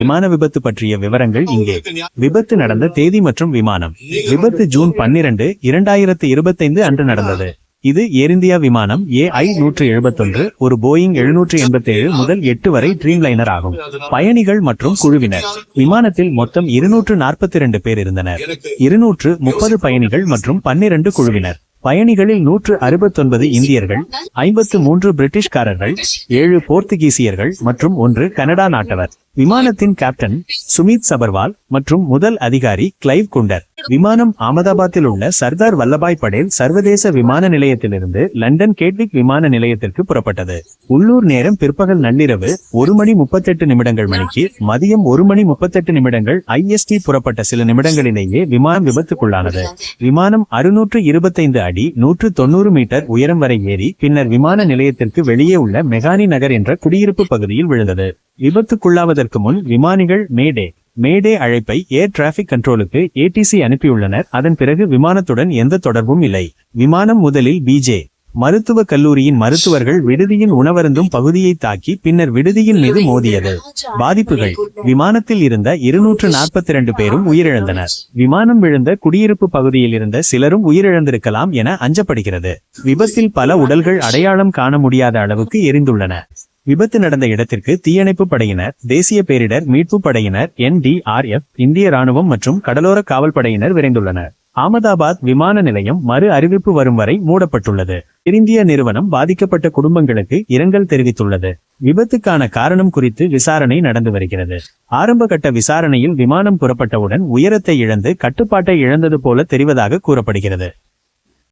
விமான விபத்து பற்றிய விவரங்கள் இங்கே. விபத்து நடந்த தேதி மற்றும் விமானம். விபத்து ஜூன் பன்னிரண்டு இரண்டாயிரத்து இருபத்தைந்து அன்று நடந்தது. இது ஏர் இந்தியா விமானம் ஏஐ நூற்று எழுபத்தொன்று ஒரு போயிங் எழுநூற்று எண்பத்தேழு முதல் எட்டு வரை ட்ரீம்லைனர் ஆகும். பயணிகள் மற்றும் குழுவினர். விமானத்தில் மொத்தம் இருநூற்று நாற்பத்தி இரண்டு பேர் இருந்தனர். இருநூற்று முப்பது பயணிகள் மற்றும் பன்னிரண்டு குழுவினர். பயணிகளில் நூற்று அறுபத்தொன்பது இந்தியர்கள் ஐம்பத்து மூன்று பிரிட்டிஷ்காரர்கள் ஏழு போர்த்துகீசியர்கள் மற்றும் ஒன்று கனடா நாட்டவர். விமானத்தின் கேப்டன் சுமித் சபர்வால் மற்றும் முதல் அதிகாரி கிளைவ் குண்டர். விமானம் அகமதாபாத்தில் உள்ள சர்தார் வல்லபாய் படேல் சர்வதேச விமான நிலையத்திலிருந்து லண்டன் கேட்விக் விமான நிலையத்திற்கு புறப்பட்டது. உள்ளூர் நேரம் பிற்பகல் நள்ளிரவு ஒரு மணி முப்பத்தெட்டு நிமிடங்கள் மணிக்கு மதியம் ஒரு மணி முப்பத்தெட்டு நிமிடங்கள் ஐஎஸ்டி புறப்பட்ட சில நிமிடங்களிலேயே விமானம் விபத்துக்குள்ளானது. விமானம் அறுநூற்று இருபத்தைந்து அடி நூற்று தொண்ணூறு மீட்டர் உயரம் வரை ஏறி பின்னர் விமான நிலையத்திற்கு வெளியே உள்ள மெகானி நகர் என்ற குடியிருப்பு பகுதியில் விழுந்தது. விபத்துக்குள்ளாவதற்கு முன் விமானிகள் மேடே மேடே அழைப்பை ஏர் டிராபிக் கண்ட்ரோலுக்கு ஏடிசி அனுப்பியுள்ளனர். அதன் பிறகு விமானத்துடன் எந்த தொடர்பும் இல்லை. விமானம் முதலில் பிஜே மருத்துவக் கல்லூரியின் மருத்துவர்கள் விடுதியின் உணவருந்தும் பகுதியை தாக்கி பின்னர் விடுதியின் மீது மோதியது. பாதிப்புகள். விமானத்தில் இருந்த இருநூற்று நாற்பத்தி இரண்டு பேரும் உயிரிழந்தனர். விமானம் விழுந்த குடியிருப்பு பகுதியில் இருந்த சிலரும் உயிரிழந்திருக்கலாம் என அஞ்சப்படுகிறது. விபத்தில் பல உடல்கள் அடையாளம் காண முடியாத அளவுக்கு எரிந்துள்ளன. விபத்து நடந்த இடத்திற்கு தீயணைப்பு படையினர் தேசிய பேரிடர் மீட்பு படையினர் என்டிஆர்எஃப் இந்திய ராணுவம் மற்றும் கடலோர காவல் படையினர் விரைந்துள்ளனர். அகமதாபாத் விமான நிலையம் மறு அறிவிப்பு வரும் வரை மூடப்பட்டுள்ளது. இந்திய நிறுவனம் பாதிக்கப்பட்ட குடும்பங்களுக்கு இரங்கல் தெரிவித்துள்ளது. விபத்துக்கான காரணம் குறித்து விசாரணை நடந்து வருகிறது. ஆரம்ப கட்ட விசாரணையில் விமானம் புறப்பட்டவுடன் உயரத்தை இழந்து கட்டுப்பாட்டை இழந்தது போல தெரிவதாக கூறப்படுகிறது.